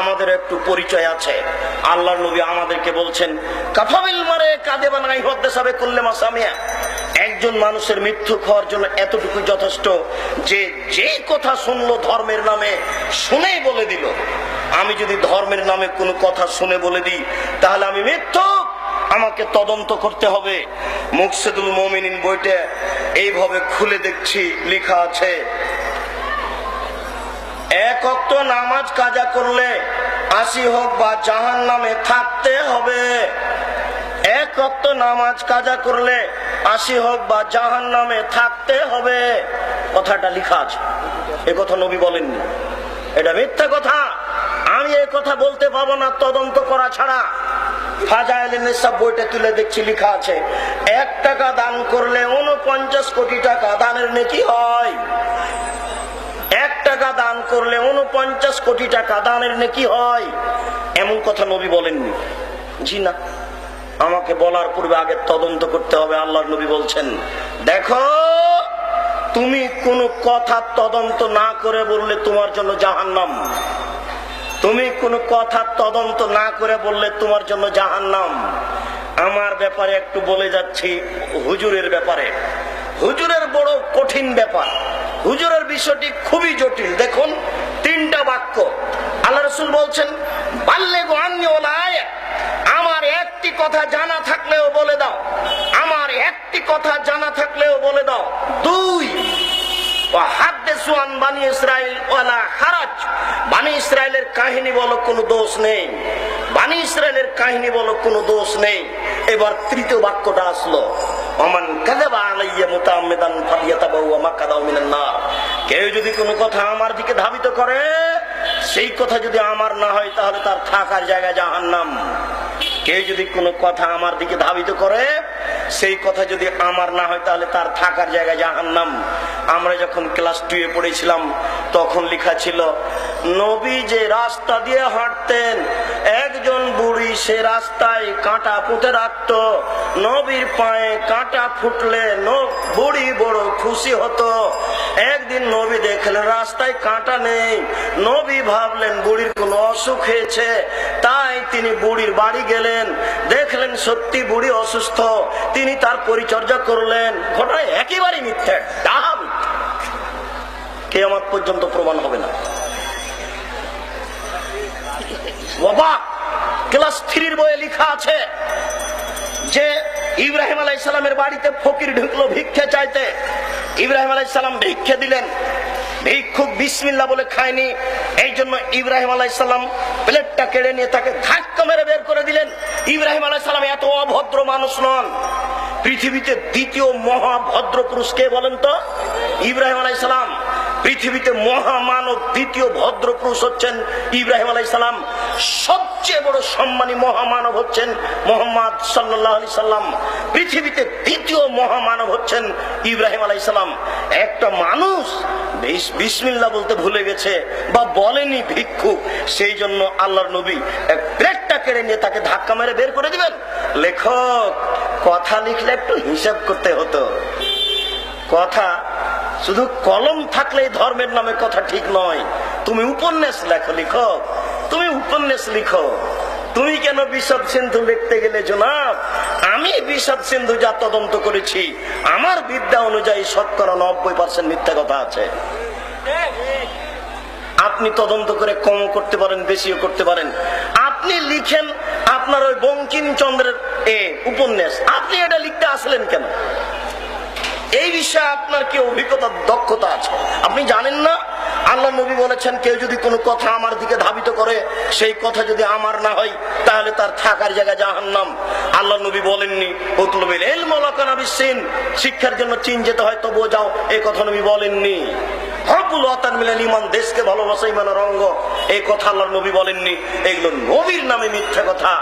আমাদের একটু পরিচয় আছে। আল্লাহ নবী আমাদেরকে বলছেন, কাফাবিল মারে কাদে বানাই হদ্দে সাবে করলে মাসামিয়া একজন মানুষের মৃত্যু খাওয়ার জন্য এতটুকু যথেষ্ট যে যে কথা শুনলো ধর্মের নামে, শুনেই বলে দিল। আমি যদি ধর্মের নামে কোনো কথা শুনে বলে দিই, তাহলে আমি মৃত্যু আমাকে তদন্ত করতে হবে। মুকসেদুল মমিনিন বইটা এইভাবে খুলে দেখছি, লেখা আছে এক অক্ত নামাজ কাজা করলে আসি হোক বা জাহান নামে থাকতে হবে। এক অক্ত নামাজ কাজা করলে আসি হোক বা জাহান নামে থাকতে হবে। কথাটা লিখা আছে। এ কথা নবী বলেননি। এটা মিথ্যা কথা। আমি এই কথা বলতে পাবো না, তদন্ত করা ছাড়া। বইটা তুলে দেখছি, লেখা আছে, এক টাকা দান করলে উনপঞ্চাশ কোটি টাকা দানের নেকি হয়। টাকা দান করলে উনপঞ্চাশ কোটি টাকা দানের নাকি হয়। এমন কথা নবী বলেননি। জি না। আমাকে বলার পূর্বে আগে তদন্ত করতে হবে, আল্লাহর নবী বলছেন, দেখো, তুমি কোনো কথা তদন্ত না করে বললে তোমার জন্য জাহান্নাম। তুমি কোনো কথা তদন্ত না করে বললে তোমার জন্য জাহান্নাম। আমার ব্যাপারে একটু বলে যাচ্ছি, হুজুরের ব্যাপারে। হুজুরের বড় কঠিন ব্যাপার। হুজুরের বিষয়টি খুবই জটিল। দেখুন, তিনটা বাক্য। আল্লাহ রসুল বলছেন গোয়ান্নি ওলায় আমার একটি কথা জানা থাকলেও বলে দাও। আমার একটি কথা জানা থাকলেও বলে দাও। দুই হাদ্দেসু সুয়ান বানি ওয়ালা হারাজ বানি ইসরায়েলের কাহিনী বলো কোনো দোষ নেই। বানি ইসরায়েলের কাহিনী বলো কোনো দোষ নেই। এবার তৃতীয় বাক্যটা আসলো। অমান কাযাবা আলাইয়া মুতাআম্মিদান ফালিয়াতাবাওয়া মাকাদাও মিনান নার। কেউ যদি কোনো কথা আমার দিকে ধাবিত করে, সেই কথা যদি আমার না হয়, তাহলে তার থাকার জায়গা জাহান্নাম। কেউ যদি কোনো কথা আমার দিকে ধাবিত করে সেই কথা যদি আমার না হয়, তাহলে তার থাকার জায়গায় জায়গা জাহান্নাম। আমরা যখন ক্লাস টুয়ে পড়েছিলাম, তখন লেখা ছিল, নবী যে রাস্তা দিয়ে হাঁটতেন, একজন বুড়ি সে রাস্তায় কাঁটা পুঁতে রাখত। নবীর পায়ে কাঁটা ফুটলে বুড়ি বড় খুশি হতো। একদিন নবী দেখলেন, রাস্তায় কাঁটা নেই। নবী ভাবলেন, বুড়ির কোনো অসুখ হয়েছে। তাই তিনি বুড়ির বাড়ি গেলেন। দেখলেন সত্যি বুড়ি অসুস্থ। তিনি তার পরিচর্যা করলেন। ঘটনা একেবারেই মিথ্যে, ডাহা মিথ্যে। কেয়ামত পর্যন্ত প্রমাণ হবে না। বাবা ক্লাস থ্রির বইয়ে লেখা আছে যে ইব্রাহিম আলাইসালামের বাড়িতে ফকির ঢুকলো, ভিক্ষে চাইতে। ইব্রাহিম আলাইসালাম ভিক্ষে দিলেন। ভিক্ষুক বিসমিল্লা বলে খায়নি। এই জন্য ইব্রাহিম আলাইসাল্লাম প্লেটটা কেড়ে নিয়ে তাকে ধাক্কা মেরে বের করে দিলেন। ইব্রাহিম আলাইসাল্লাম এত অভদ্র মানুষ নন। পৃথিবীতে দ্বিতীয় মহাভদ্র পুরুষ কে বলেন তো? ইব্রাহিম আলাইসালাম পৃথিবীতে মহামানব দ্বিতীয় ভদ্র পুরুষ হচ্ছেন ইব্রাহিম আলাইসালাম সবচেয়ে বড় সম্মানী মহামানব হচ্ছেন মোহাম্মদ সাল্লাহ আলি সাল্লাম। পৃথিবীতে দ্বিতীয় মহামানব হচ্ছেন ইব্রাহিম আলাইসালাম একটা মানুষ বিস- বিসমিল্লা বলতে ভুলে গেছে বা বলেনি ভিক্ষুক সেই জন্য আল্লাহর নবী এক প্লেটটা কেড়ে নিয়ে তাকে ধাক্কা মেরে বের করে দিবেন। লেখক, কথা লিখলে একটু হিসাব করতে হতো। কথা শুধু কলম থাকলে ধর্মের নামে কথা ঠিক নয়। তুমি উপন্যাস লেখো, লিখো। তুমি উপন্যাস লিখো। তুমি কেন বিশদ সিন্ধু লিখতে গেলে জনাব? আমি বিশদ সিন্ধু যা তদন্ত করেছি, আমার বিদ্যা অনুযায়ী শতকরা নব্বই পার্সেন্ট মিথ্যা কথা আছে। আপনি তদন্ত করে কম করতে পারেন, বেশিও করতে পারেন। আপনি লিখেন আপনার ওই বঙ্কিমচন্দ্রের এ উপন্যাস। আপনি এটা লিখতে আসলেন কেন? এই বিষয়ে আপনার কি অভিজ্ঞতা, দক্ষতা আছে? আপনি জানেন না? আল্লাহ নবী বলেছেন, কেউ যদি কোনো কথা আমার দিকে ধাবিত করে, সেই কথা যদি আমার না হয়, তাহলে তার থাকার জায়গা জাহান্নাম। আল্লাহ নবী বলেননি উতলবিল এল মলাকানা বিসিন শিক্ষার জন্য চীন যেতে হয়, তবুও যাও এই কথা নবী বলেননি। অতান মিলেন ইমান দেশকে এই কথা আল্লাহ নবী বলেননি। এগুলো নবীর নামে মিথ্যা কথা।